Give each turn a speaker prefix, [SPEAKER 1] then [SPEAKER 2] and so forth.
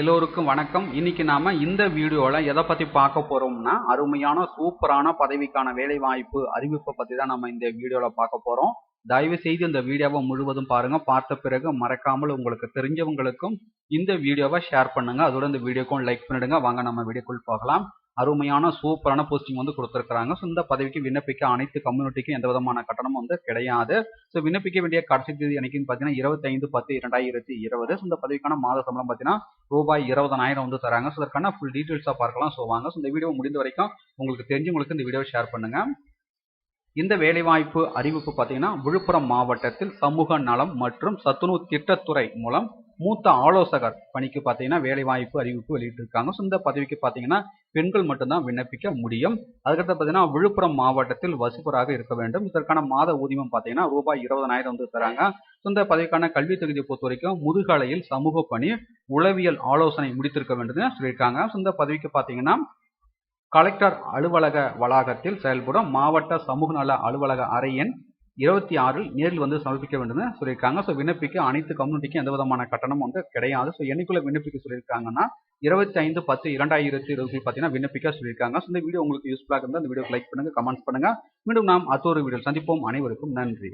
[SPEAKER 1] எல்லோருக்கும் வணக்கம். இன்னைக்கு நாம இந்த வீடியோல எதை பத்தி பார்க்க போறோம்னா அருமையான சூப்பரான பதவிக்கான வேலை வாய்ப்பு அறிவிப்பை பத்தி தான் நம்ம இந்த வீடியோல பார்க்க போறோம். தயவு செய்து இந்த வீடியோவை முழுவதும் பாருங்க. பார்த்த பிறகு மறக்காமல் உங்களுக்கு தெரிஞ்சவங்களுக்கும் இந்த வீடியோவை ஷேர் பண்ணுங்க. அதோட இந்த வீடியோக்கும் லைக் பண்ணிடுங்க. வாங்க நம்ம வீடியோக்குள் போகலாம். அருமையான சூப்பரான போஸ்டிங் வந்து கொடுத்துருக்காங்க ஸோ இந்த பதவிக்கு விண்ணப்பிக்க அனைத்து கம்யூனிட்டிக்கும் எந்த விதமான கட்டணமும் வந்து கிடையாது. ஸோ விண்ணப்பிக்க வேண்டிய கடைசி தேதி என்னைக்குன்னு பார்த்தீங்கன்னா இருபத்தைந்து பத்து இரண்டாயிரத்தி இருபது. ஸோ இந்த பதவிக்கான மாத சம்பளம் பார்த்தீங்கன்னா ரூபாய் இருபதனாயிரம் வந்து தராங்க. ஸோ அதற்கான ஃபுல் டீட்டெயில்ஸாக பார்க்கலாம். ஸோ வாங்க. ஸோ இந்த வீடியோ முடிந்த வரைக்கும் உங்களுக்கு தெரிஞ்சவங்களுக்கு இந்த வீடியோ ஷேர் பண்ணுங்க. இந்த வேலைவாய்ப்பு அறிவிப்பு பார்த்தீங்கன்னா விழுப்புரம் மாவட்டத்தில் சமூக நலம் மற்றும் சத்துணவு திட்டத்துறை மூலம் மூத்த ஆலோசகர் பணிக்கு பார்த்தீங்கன்னா வேலைவாய்ப்பு அறிவிப்பு வெளியிட்டிருக்காங்க. ஸோ இந்த பதவிக்கு பார்த்தீங்கன்னா பெண்கள் மட்டும்தான் விண்ணப்பிக்க முடியும். அதுக்கடுத்து பார்த்தீங்கன்னா விழுப்புரம் மாவட்டத்தில் வசிப்பராக இருக்க வேண்டும். இதற்கான மாத ஊதியம் பார்த்தீங்கன்னா ரூபாய் இருபதனாயிரம் வந்து தராங்க. ஸோ இந்த பதவிக்கான கல்வி தகுதியை பொறுத்த வரைக்கும் முதுகலையில் சமூக பணி உளவியல் ஆலோசனை முடித்திருக்க வேண்டும் சொல்லியிருக்காங்க. ஸோ இந்த பதவிக்கு பார்த்தீங்கன்னா கலெக்டர் அலுவலக வளாகத்தில் செயல்படும் மாவட்ட சமூக நல அலுவலக அறையின் இருபத்தி ஆறில் நேரில் வந்து சமர்ப்பிக்க வேண்டும் சொல்லியிருக்காங்க. ஸோ விண்ணப்பிக்க அனைத்து கம்யூனிட்டிக்கும் எந்த விதமான கட்டணம் வந்து கிடையாது. ஸோ என்னைக்குள்ள விண்ணப்பிக்க சொல்லியிருக்காங்கன்னா இருபத்தி ஐந்து பத்து இரண்டாயிரத்தி இருபது பார்த்தீங்கன்னா விண்ணப்பிக்க சொல்லியிருக்காங்க. ஸோ இந்த வீடியோ உங்களுக்கு யூஸ்ஃபுல்லாக இருந்தால் இந்த வீடியோ லைக் பண்ணுங்க கமெண்ட்ஸ் பண்ணுங்க. மீண்டும் நாம் அத்தொரு வீடியோ சந்திப்போம். அனைவருக்கும் நன்றி.